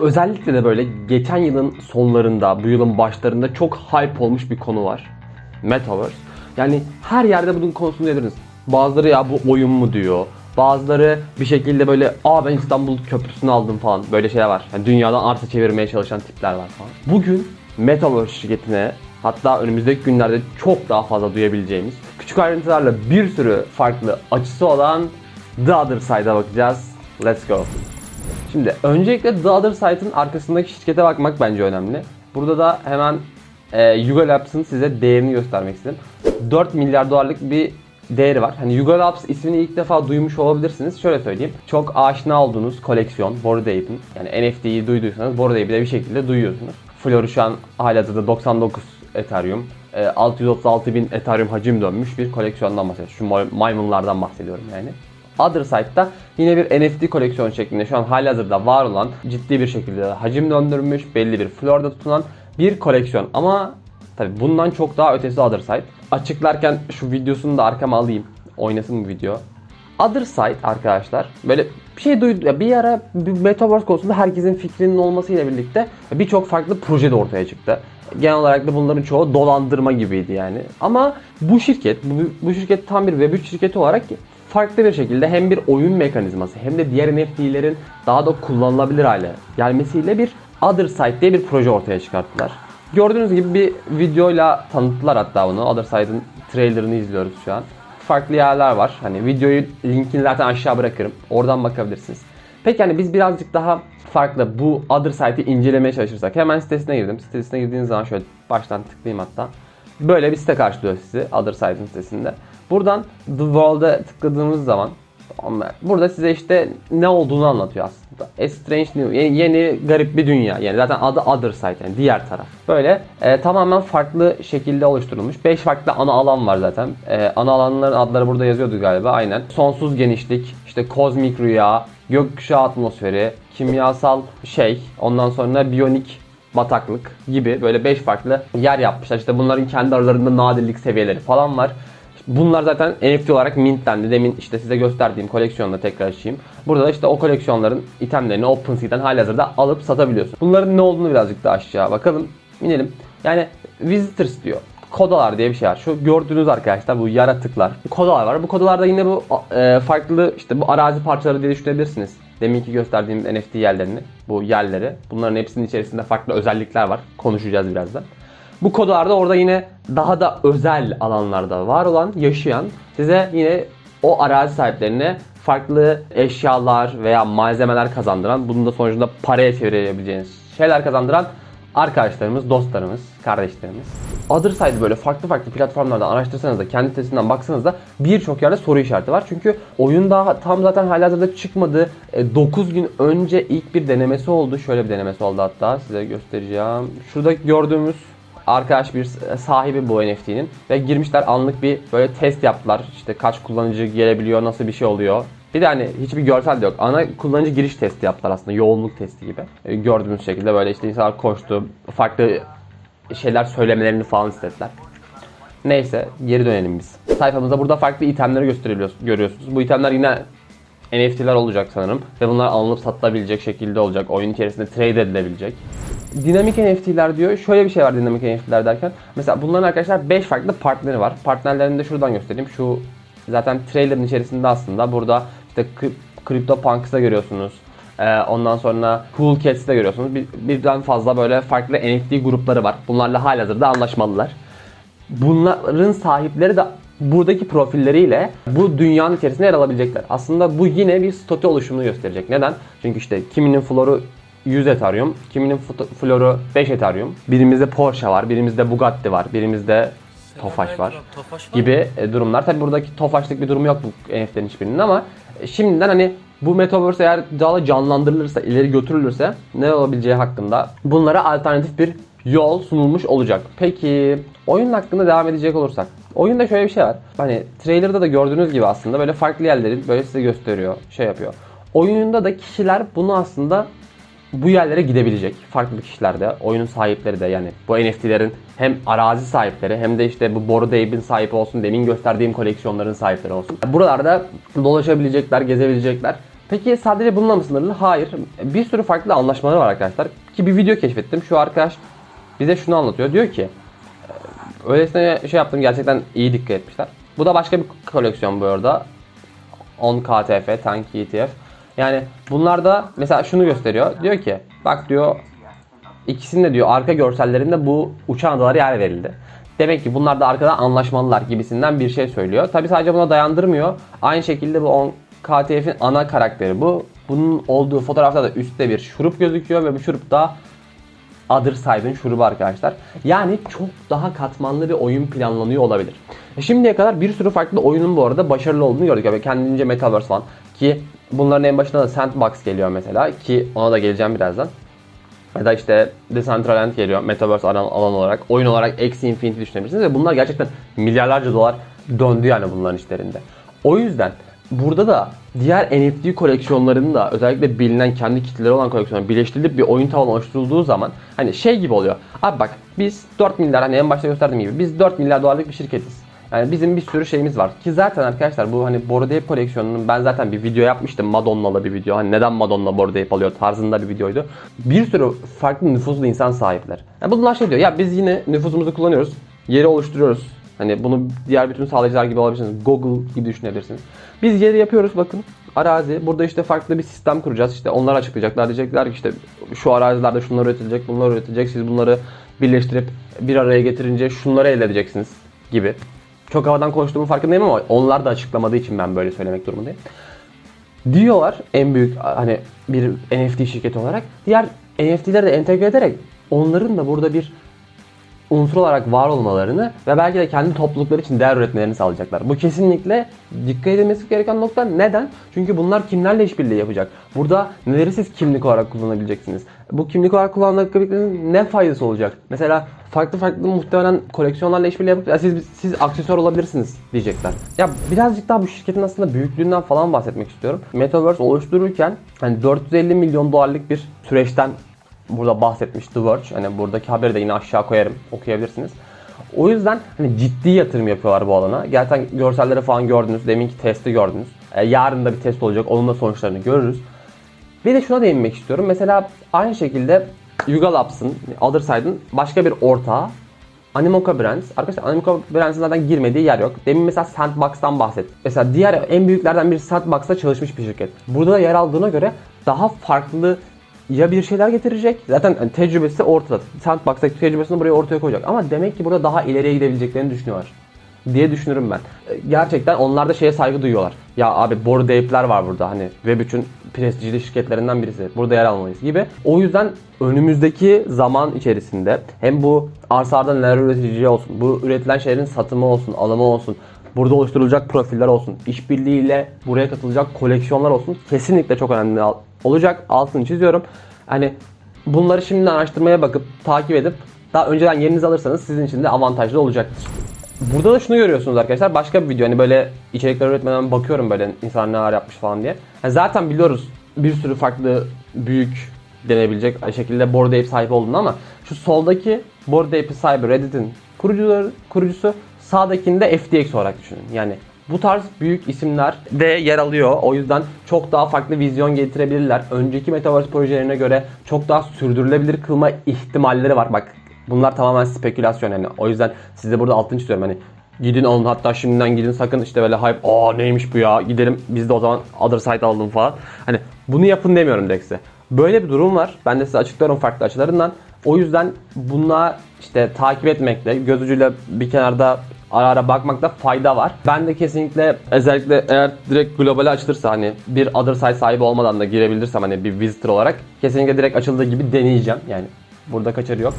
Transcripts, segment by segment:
Özellikle de böyle geçen yılın sonlarında, bu yılın başlarında çok hype olmuş bir konu var. Metaverse. Yani her yerde bunun konusunu ediniz. Bazıları ya bu oyun mu diyor. Bazıları bir şekilde böyle aa ben İstanbul Köprüsü'nü aldım falan böyle şeyler var. Yani dünyadan arsa çevirmeye çalışan tipler var falan. Bugün Metaverse şirketine hatta önümüzdeki günlerde çok daha fazla duyabileceğimiz küçük ayrıntılarla bir sürü farklı açısı olan The Other Side'a bakacağız. Let's go. Şimdi öncelikle The Other Side'ın arkasındaki şirkete bakmak bence önemli. Burada da hemen e, Yuga Labs'ın size değerini göstermek istedim. 4 milyar dolarlık bir değeri var. Hani Yuga Labs ismini ilk defa duymuş olabilirsiniz. Şöyle söyleyeyim. Çok aşina olduğunuz koleksiyon Bored Ape'in yani NFT'yi duyduysanız Bored Ape'i de bir şekilde duyuyorsunuz. Flor'u şu an halihazırda 99 Ethereum. e, 636 bin Ethereum hacim dönmüş bir koleksiyondan bahsediyoruz. Şu may- maymunlardan bahsediyorum yani. Other Side'da yine bir NFT koleksiyon şeklinde şu an halihazırda var olan ciddi bir şekilde hacim döndürmüş, belli bir florda tutulan bir koleksiyon. Ama tabi bundan çok daha ötesi Other. Açıklarken şu videosunu da arkama alayım. Oynasın bu video. Other arkadaşlar böyle bir şey duydu bir ara bir Metaverse konusunda herkesin fikrinin olmasıyla birlikte birçok farklı proje de ortaya çıktı. Genel olarak da bunların çoğu dolandırma gibiydi yani. Ama bu şirket, bu, bu şirket tam bir Web3 şirketi olarak farklı bir şekilde hem bir oyun mekanizması hem de diğer NFT'lerin daha da kullanılabilir hale gelmesiyle bir Other Side diye bir proje ortaya çıkarttılar. Gördüğünüz gibi bir videoyla tanıttılar hatta bunu. Other Side'ın trailerını izliyoruz şu an. Farklı yerler var. Hani videoyu linkini zaten aşağı bırakırım. Oradan bakabilirsiniz. Peki hani biz birazcık daha farklı bu Other Side'i incelemeye çalışırsak hemen sitesine girdim. Sitesine girdiğiniz zaman şöyle baştan tıklayayım hatta. Böyle bir site karşılıyor sizi Other Side'ın sitesinde. Buradan The World'a tıkladığımız zaman ama burada size işte ne olduğunu anlatıyor aslında. A Strange New, yeni, yeni garip bir dünya. Yani zaten adı Other Side yani diğer taraf. Böyle e, tamamen farklı şekilde oluşturulmuş. 5 farklı ana alan var zaten. E, ana alanların adları burada yazıyordu galiba aynen. Sonsuz genişlik, işte kozmik rüya, gökkuşağı atmosferi, kimyasal şey, ondan sonra biyonik bataklık gibi böyle 5 farklı yer yapmışlar. İşte bunların kendi aralarında nadirlik seviyeleri falan var. Bunlar zaten NFT olarak mintlendi. Demin işte size gösterdiğim koleksiyonda tekrar açayım. Burada da işte o koleksiyonların itemlerini OpenSea'den halihazırda alıp satabiliyorsun. Bunların ne olduğunu birazcık daha aşağı bakalım. İnelim. Yani Visitors diyor. Kodalar diye bir şey var. Şu gördüğünüz arkadaşlar bu yaratıklar. Kodalar var. Bu kodalarda yine bu e, farklı işte bu arazi parçaları diye düşünebilirsiniz. Deminki gösterdiğim NFT yerlerini, bu yerleri. Bunların hepsinin içerisinde farklı özellikler var. Konuşacağız birazdan. Bu kodalarda orada yine daha da özel alanlarda var olan, yaşayan size yine o arazi sahiplerine farklı eşyalar veya malzemeler kazandıran, bunun da sonucunda paraya çevirebileceğiniz şeyler kazandıran arkadaşlarımız, dostlarımız, kardeşlerimiz. Other Side böyle farklı farklı platformlardan araştırsanız da kendi sitesinden baksanız da birçok yerde soru işareti var. Çünkü oyun daha tam zaten halihazırda çıkmadı. E, 9 gün önce ilk bir denemesi oldu. Şöyle bir denemesi oldu hatta size göstereceğim. Şurada gördüğümüz arkadaş bir sahibi bu NFT'nin ve girmişler anlık bir böyle test yaptılar. İşte kaç kullanıcı gelebiliyor, nasıl bir şey oluyor. Bir de hani hiçbir görsel de yok. Ana kullanıcı giriş testi yaptılar aslında. Yoğunluk testi gibi. E, Gördüğünüz şekilde böyle işte insanlar koştu. Farklı şeyler söylemelerini falan istediler. Neyse geri dönelim biz. Sayfamızda burada farklı itemleri görüyorsunuz. Bu itemler yine NFT'ler olacak sanırım. Ve bunlar alınıp satılabilecek şekilde olacak. Oyun içerisinde trade edilebilecek. Dinamik NFT'ler diyor. Şöyle bir şey var dinamik NFT'ler derken. Mesela bunların arkadaşlar 5 farklı partneri var. Partnerlerini de şuradan göstereyim. Şu zaten trailer'ın içerisinde aslında burada işte CryptoPunks'ı görüyorsunuz. Ee, ondan sonra Cool Cats'ı da görüyorsunuz. Bir, birden fazla böyle farklı NFT grupları var. Bunlarla halihazırda anlaşmalılar. Bunların sahipleri de buradaki profilleriyle bu dünyanın içerisinde yer alabilecekler. Aslında bu yine bir statü oluşumunu gösterecek. Neden? Çünkü işte kiminin floru 100 Ethereum, kiminin floru 5 Ethereum. Birimizde Porsche var, birimizde Bugatti var, birimizde Tofaş var Tofaş var. gibi e, durumlar. Tabi buradaki Tofaş'lık bir durum yok bu NFT'lerin hiçbirinin ama şimdiden hani bu Metaverse eğer daha da canlandırılırsa, ileri götürülürse ne olabileceği hakkında bunlara alternatif bir yol sunulmuş olacak. Peki oyun hakkında devam edecek olursak. Oyunda şöyle bir şey var. Hani trailer'da da gördüğünüz gibi aslında böyle farklı yerlerin böyle size gösteriyor, şey yapıyor. Oyunda da kişiler bunu aslında bu yerlere gidebilecek farklı kişiler de, oyunun sahipleri de yani bu NFT'lerin hem arazi sahipleri hem de işte bu Bored Ape'in sahibi olsun, demin gösterdiğim koleksiyonların sahipleri olsun. Buralarda dolaşabilecekler, gezebilecekler Peki sadece bununla mı sınırlı? Hayır. Bir sürü farklı anlaşmaları var arkadaşlar. Ki bir video keşfettim. Şu arkadaş bize şunu anlatıyor. Diyor ki "Ee, öylesine şey yaptım gerçekten iyi dikkat etmişler. Bu da başka bir koleksiyon bu arada. 10 KTF, Tank ETF. Yani bunlar da mesela şunu gösteriyor. Diyor ki bak diyor ikisinde diyor arka görsellerinde bu uçan adalara yer verildi. Demek ki bunlar da arkada anlaşmalılar gibisinden bir şey söylüyor. Tabi sadece buna dayandırmıyor. Aynı şekilde bu 10 KTF'in ana karakteri bu. Bunun olduğu fotoğrafta da üstte bir şurup gözüküyor ve bu şurup da Other Side'ın şurubu arkadaşlar. Yani çok daha katmanlı bir oyun planlanıyor olabilir. E Şimdiye kadar bir sürü farklı oyunun bu arada başarılı olduğunu gördük. Yani kendince Metaverse falan ki bunların en başında da Sandbox geliyor mesela ki ona da geleceğim birazdan. Ya da işte Decentraland geliyor Metaverse alan, alan olarak. Oyun olarak Axie Infinity düşünebilirsiniz ve bunlar gerçekten milyarlarca dolar döndü yani bunların işlerinde. O yüzden burada da diğer NFT koleksiyonlarının da özellikle bilinen kendi kitleleri olan koleksiyonlar birleştirilip bir oyun tabanı oluşturulduğu zaman hani şey gibi oluyor. Abi bak biz 4 milyar hani en başta gösterdiğim gibi biz 4 milyar dolarlık bir şirketiz. Yani bizim bir sürü şeyimiz var. Ki zaten arkadaşlar bu hani Ape koleksiyonunun ben zaten bir video yapmıştım. Madonna'lı bir video. Hani neden Madonna Ape alıyor tarzında bir videoydu. Bir sürü farklı nüfuzlu insan sahipler. Yani bunlar şey diyor ya biz yine nüfusumuzu kullanıyoruz. Yeri oluşturuyoruz. Hani bunu diğer bütün sağlayıcılar gibi alabilirsiniz. Google gibi düşünebilirsiniz. Biz yeri yapıyoruz bakın. Arazi. Burada işte farklı bir sistem kuracağız. İşte onlar açıklayacaklar. Diyecekler ki işte şu arazilerde şunlar üretilecek, bunlar üretilecek. Siz bunları birleştirip bir araya getirince şunları elde edeceksiniz gibi. Çok havadan konuştuğumun farkındayım ama onlar da açıklamadığı için ben böyle söylemek durumundayım. Diyorlar en büyük hani bir NFT şirketi olarak diğer NFT'leri de entegre ederek onların da burada bir unsur olarak var olmalarını ve belki de kendi toplulukları için değer üretmelerini sağlayacaklar. Bu kesinlikle dikkat edilmesi gereken nokta. Neden? Çünkü bunlar kimlerle işbirliği yapacak? Burada neleri siz kimlik olarak kullanabileceksiniz? Bu kimlik olarak kullandıklarınızın ne faydası olacak? Mesela farklı farklı muhtemelen koleksiyonlarla işbirliği yapıp "Ya siz siz aksesuar olabilirsiniz diyecekler. Ya birazcık daha bu şirketin aslında büyüklüğünden falan bahsetmek istiyorum. Metaverse oluştururken hani 450 milyon dolarlık bir süreçten burada bahsetmiş The Verge. Hani buradaki haberi de yine aşağı koyarım. Okuyabilirsiniz. O yüzden hani ciddi yatırım yapıyorlar bu alana. Gerçekten görselleri falan gördünüz. Deminki testi gördünüz. E, yarın da bir test olacak. Onun da sonuçlarını görürüz. Bir de şuna değinmek istiyorum. Mesela aynı şekilde Yuga Labs'ın, Other başka bir ortağı Animoca Brands. Arkadaşlar Animoca Brands'ın zaten girmediği yer yok. Demin mesela Sandbox'tan bahsettim. Mesela diğer en büyüklerden biri Sandbox'ta çalışmış bir şirket. Burada da yer aldığına göre daha farklı ya bir şeyler getirecek. Zaten hani tecrübesi ortada. Sandbox'taki tecrübesini buraya ortaya koyacak. Ama demek ki burada daha ileriye gidebileceklerini düşünüyorlar diye düşünürüm ben. E, Gerçekten onlar da şeye saygı duyuyorlar. Ya abi Bored Ape'ler var burada hani Web3'ün prestijli şirketlerinden birisi. Burada yer almalıyız gibi. O yüzden önümüzdeki zaman içerisinde hem bu arsalarda neler üretileceği olsun, bu üretilen şeylerin satımı olsun, alımı olsun, burada oluşturulacak profiller olsun, işbirliğiyle buraya katılacak koleksiyonlar olsun kesinlikle çok önemli olacak. Altını çiziyorum. Hani bunları şimdiden araştırmaya bakıp takip edip daha önceden yerinizi alırsanız sizin için de avantajlı olacaktır. Burada da şunu görüyorsunuz arkadaşlar. Başka bir video hani böyle içerikler üretmeden bakıyorum böyle insanlar neler yapmış falan diye. Yani zaten biliyoruz bir sürü farklı büyük denebilecek şekilde Bored Ape sahibi olduğunu ama şu soldaki Bored Ape sahibi Reddit'in kurucuları, kurucusu sağdakinde FTX olarak düşünün. Yani bu tarz büyük isimler de yer alıyor. O yüzden çok daha farklı vizyon getirebilirler. Önceki Metaverse projelerine göre çok daha sürdürülebilir kılma ihtimalleri var. Bak bunlar tamamen spekülasyon yani. O yüzden size burada altını çiziyorum hani gidin alın hatta şimdiden gidin sakın işte böyle hype aa neymiş bu ya gidelim biz de o zaman other side alalım falan. Hani bunu yapın demiyorum size. Böyle bir durum var. Ben de size açıklıyorum farklı açılarından. O yüzden bunlar işte takip etmekle, göz ucuyla bir kenarda ara ara bakmakta fayda var. Ben de kesinlikle özellikle eğer direkt globale açılırsa hani bir other side sahibi olmadan da girebilirsem hani bir visitor olarak kesinlikle direkt açıldığı gibi deneyeceğim. Yani burada kaçarı yok.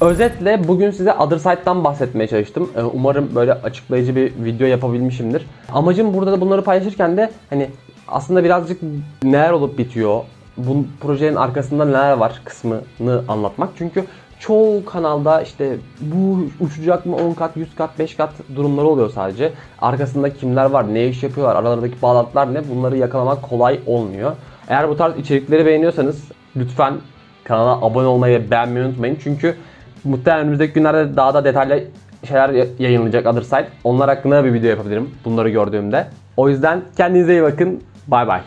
Özetle bugün size Other Side'dan bahsetmeye çalıştım. Ee, Umarım böyle açıklayıcı bir video yapabilmişimdir. Amacım burada da bunları paylaşırken de hani aslında birazcık neler olup bitiyor, bu projenin arkasında neler var kısmını anlatmak. Çünkü çoğu kanalda işte bu uçacak mı 10 kat, 100 kat, 5 kat durumları oluyor sadece. Arkasında kimler var, ne iş yapıyorlar, aralarındaki bağlantılar ne bunları yakalamak kolay olmuyor. Eğer bu tarz içerikleri beğeniyorsanız lütfen kanala abone olmayı ve beğenmeyi unutmayın. Çünkü muhtemelen önümüzdeki günlerde daha da detaylı şeyler ya- yayınlayacak Other. Onlar hakkında bir video yapabilirim bunları gördüğümde. O yüzden kendinize iyi bakın. Bay bay.